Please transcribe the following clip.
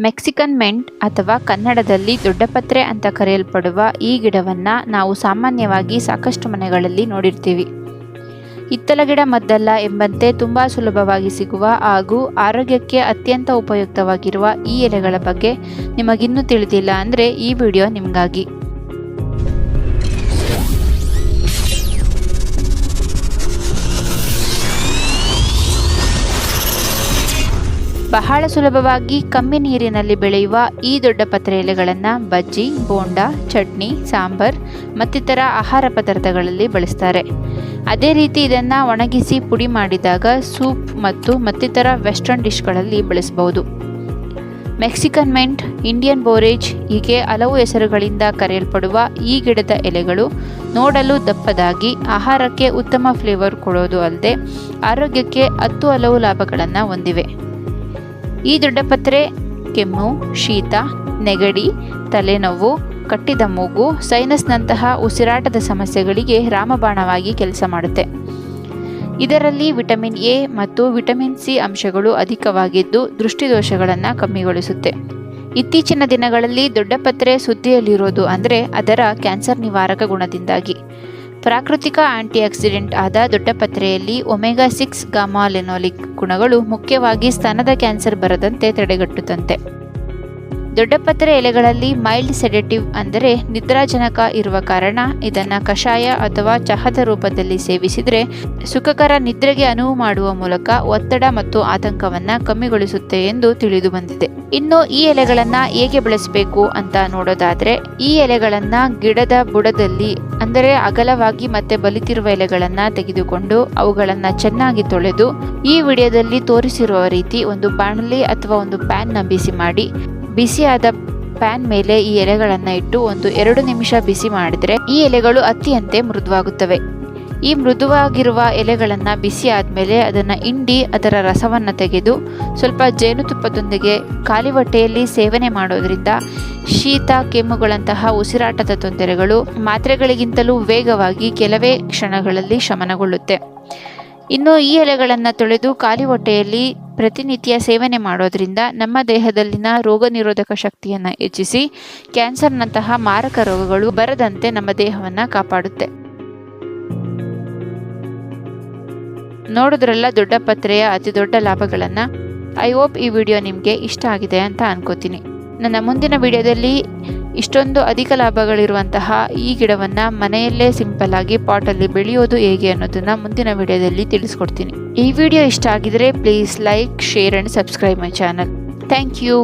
Mexican made ಅಥವಾ ಕನ್ನಡದಲ್ಲಿ ದೊಡ್ಡಪತ್ರೆ ಅಂತ ಕರೆಯಲ್ಪಡುವ ಈ ಗಿಡವನ್ನು ನಾವು ಸಾಮಾನ್ಯವಾಗಿ ಸಾಕಷ್ಟು ಮನೆಗಳಲ್ಲಿ ನೋಡಿರ್ತೀವಿ. ಹಿತ್ತಲ ಗಿಡ ಮದ್ದಲ್ಲ ಎಂಬಂತೆ ತುಂಬ ಸುಲಭವಾಗಿ ಸಿಗುವ ಹಾಗೂ ಆರೋಗ್ಯಕ್ಕೆ ಅತ್ಯಂತ ಉಪಯುಕ್ತವಾಗಿರುವ ಈ ಎಲೆಗಳ ಬಗ್ಗೆ ನಿಮಗಿನ್ನೂ ತಿಳಿದಿಲ್ಲ ಅಂದರೆ ಈ ವಿಡಿಯೋ ನಿಮಗಾಗಿ. ಬಹಳ ಸುಲಭವಾಗಿ ಕಮ್ಮಿ ನೀರಿನಲ್ಲಿ ಬೆಳೆಯುವ ಈ ದೊಡ್ಡ ಪತ್ರೆ ಎಲೆಗಳನ್ನು ಬಜ್ಜಿ, ಬೋಂಡ, ಚಟ್ನಿ, ಸಾಂಬಾರ್ ಮತ್ತಿತರ ಆಹಾರ ಪದಾರ್ಥಗಳಲ್ಲಿ ಬಳಸ್ತಾರೆ. ಅದೇ ರೀತಿ ಇದನ್ನು ಒಣಗಿಸಿ ಪುಡಿ ಮಾಡಿದಾಗ ಸೂಪ್ ಮತ್ತು ಮತ್ತಿತರ ವೆಸ್ಟರ್ನ್ ಡಿಶ್ಗಳಲ್ಲಿ ಬಳಸಬಹುದು ಮೆಕ್ಸಿಕನ್ ಮೆಂಟ್, ಇಂಡಿಯನ್ ಬೋರೇಜ್ ಹೀಗೆ ಹಲವು ಹೆಸರುಗಳಿಂದ ಕರೆಯಲ್ಪಡುವ ಈ ಗಿಡದ ಎಲೆಗಳು ನೋಡಲು ದಪ್ಪದಾಗಿ, ಆಹಾರಕ್ಕೆ ಉತ್ತಮ ಫ್ಲೇವರ್ ಕೊಡೋದು ಅಲ್ಲದೆ ಆರೋಗ್ಯಕ್ಕೆ ಹತ್ತು ಹಲವು ಲಾಭಗಳನ್ನು ಹೊಂದಿವೆ. ಈ ದೊಡ್ಡಪತ್ರೆ ಕೆಮ್ಮು, ಶೀತ, ನೆಗಡಿ, ತಲೆನೋವು, ಕಟ್ಟಿದ ಮೂಗು, ಸೈನಸ್ನಂತಹ ಉಸಿರಾಟದ ಸಮಸ್ಯೆಗಳಿಗೆ ರಾಮಬಾಣವಾಗಿ ಕೆಲಸ ಮಾಡುತ್ತೆ. ಇದರಲ್ಲಿ ವಿಟಮಿನ್ ಎ ಮತ್ತು ವಿಟಮಿನ್ ಸಿ ಅಂಶಗಳು ಅಧಿಕವಾಗಿದ್ದು ದೃಷ್ಟಿದೋಷಗಳನ್ನು ಕಮ್ಮಿಗೊಳಿಸುತ್ತೆ. ಇತ್ತೀಚಿನ ದಿನಗಳಲ್ಲಿ ದೊಡ್ಡಪತ್ರೆ ಸುದ್ದಿಯಲ್ಲಿರೋದು ಅಂದರೆ ಅದರ ಕ್ಯಾನ್ಸರ್ ನಿವಾರಕ ಗುಣದಿಂದಾಗಿ. ಪ್ರಾಕೃತಿಕ ಆಂಟಿಆಕ್ಸಿಡೆಂಟ್ ಆದ ದೊಡ್ಡಪತ್ರೆಯಲ್ಲಿ ಒಮೆಗಾ ಸಿಕ್ಸ್ ಗಾಮಾಲೆನೋಲಿಕ್ ಗುಣಗಳು ಮುಖ್ಯವಾಗಿ ಸ್ತನದ ಕ್ಯಾನ್ಸರ್ ಬರದಂತೆ ತಡೆಗಟ್ಟುತ್ತಂತೆ. ದೊಡ್ಡಪತ್ರೆ ಎಲೆಗಳಲ್ಲಿ ಮೈಲ್ಡ್ ಸೆಡೆಟಿವ್ ಅಂದರೆ ನಿದ್ರಾಜನಕ ಇರುವ ಕಾರಣ ಇದನ್ನು ಕಷಾಯ ಅಥವಾ ಚಹದ ರೂಪದಲ್ಲಿ ಸೇವಿಸಿದರೆ ಸುಖಕರ ನಿದ್ರೆಗೆ ಅನುವು ಮಾಡುವ ಮೂಲಕ ಒತ್ತಡ ಮತ್ತು ಆತಂಕವನ್ನು ಕಮ್ಮಿಗೊಳಿಸುತ್ತೆ ಎಂದು ತಿಳಿದು ಬಂದಿದೆ. ಇನ್ನು ಈ ಎಲೆಗಳನ್ನು ಹೇಗೆ ಬೆಳೆಸಬೇಕು ಅಂತ ನೋಡೋದಾದ್ರೆ, ಈ ಎಲೆಗಳನ್ನು ಗಿಡದ ಬುಡದಲ್ಲಿ ಅಂದರೆ ಅಗಲವಾಗಿ ಮತ್ತೆ ಬಲಿತಿರುವ ಎಲೆಗಳನ್ನು ತೆಗೆದುಕೊಂಡು ಅವುಗಳನ್ನು ಚೆನ್ನಾಗಿ ತೊಳೆದು ಈ ವಿಡಿಯೋದಲ್ಲಿ ತೋರಿಸಿರುವ ರೀತಿ ಒಂದು ಬಾಣಲಿ ಅಥವಾ ಒಂದು ಪ್ಯಾನ್ನ ಬಿಸಿ ಮಾಡಿ. ಬಿಸಿಯಾದ ಪ್ಯಾನ್ ಮೇಲೆ ಈ ಎಲೆಗಳನ್ನು ಇಟ್ಟು ಒಂದು ಎರಡು ನಿಮಿಷ ಬಿಸಿ ಮಾಡಿದರೆ ಈ ಎಲೆಗಳು ಅತ್ತಿಯಂತೆ ಮೃದುವಾಗುತ್ತವೆ. ಈ ಮೃದುವಾಗಿರುವ ಎಲೆಗಳನ್ನು ಬಿಸಿ ಆದಮೇಲೆ ಅದನ್ನು ಹಿಂಡಿ ಅದರ ರಸವನ್ನು ತೆಗೆದು ಸ್ವಲ್ಪ ಜೇನುತುಪ್ಪದೊಂದಿಗೆ ಖಾಲಿ ಹೊಟ್ಟೆಯಲ್ಲಿ ಸೇವನೆ ಮಾಡೋದ್ರಿಂದ ಶೀತ, ಕೆಮ್ಮುಗಳಂತಹ ಉಸಿರಾಟದ ತೊಂದರೆಗಳು ಮಾತ್ರೆಗಳಿಗಿಂತಲೂ ವೇಗವಾಗಿ ಕೆಲವೇ ಕ್ಷಣಗಳಲ್ಲಿ ಶಮನಗೊಳ್ಳುತ್ತೆ. ಇನ್ನು ಈ ಎಲೆಗಳನ್ನು ತೊಳೆದು ಖಾಲಿ ಹೊಟ್ಟೆಯಲ್ಲಿ ಪ್ರತಿನಿತ್ಯ ಸೇವನೆ ಮಾಡೋದ್ರಿಂದ ನಮ್ಮ ದೇಹದಲ್ಲಿನ ರೋಗ ನಿರೋಧಕ ಶಕ್ತಿಯನ್ನು ಹೆಚ್ಚಿಸಿ ಕ್ಯಾನ್ಸರ್ನಂತಹ ಮಾರಕ ರೋಗಗಳು ಬರದಂತೆ ನಮ್ಮ ದೇಹವನ್ನು ಕಾಪಾಡುತ್ತೆ. ನೋಡೋದ್ರೆಲ್ಲ ದೊಡ್ಡ ಪತ್ರೆಯ ಅತಿ ದೊಡ್ಡ ಲಾಭಗಳನ್ನು. ಐ ಹೋಪ್ ಈ ವಿಡಿಯೋ ನಿಮಗೆ ಇಷ್ಟ ಆಗಿದೆ ಅಂತ ಅನ್ಕೋತೀನಿ. ನನ್ನ ಮುಂದಿನ ವಿಡಿಯೋದಲ್ಲಿ ಇಷ್ಟೊಂದು ಅಧಿಕ ಲಾಭಗಳಿರುವಂತಹ ಈ ಗಿಡವನ್ನು ಮನೆಯಲ್ಲೇ ಸಿಂಪಲ್ ಆಗಿ ಪಾಟಲ್ಲಿ ಬೆಳೆಯೋದು ಹೇಗೆ ಅನ್ನೋದನ್ನು ಮುಂದಿನ ವಿಡಿಯೋದಲ್ಲಿ ತಿಳಿಸ್ಕೊಡ್ತೀನಿ. ಈ ವಿಡಿಯೋ ಇಷ್ಟ ಆಗಿದರೆ please like share and subscribe my channel thank you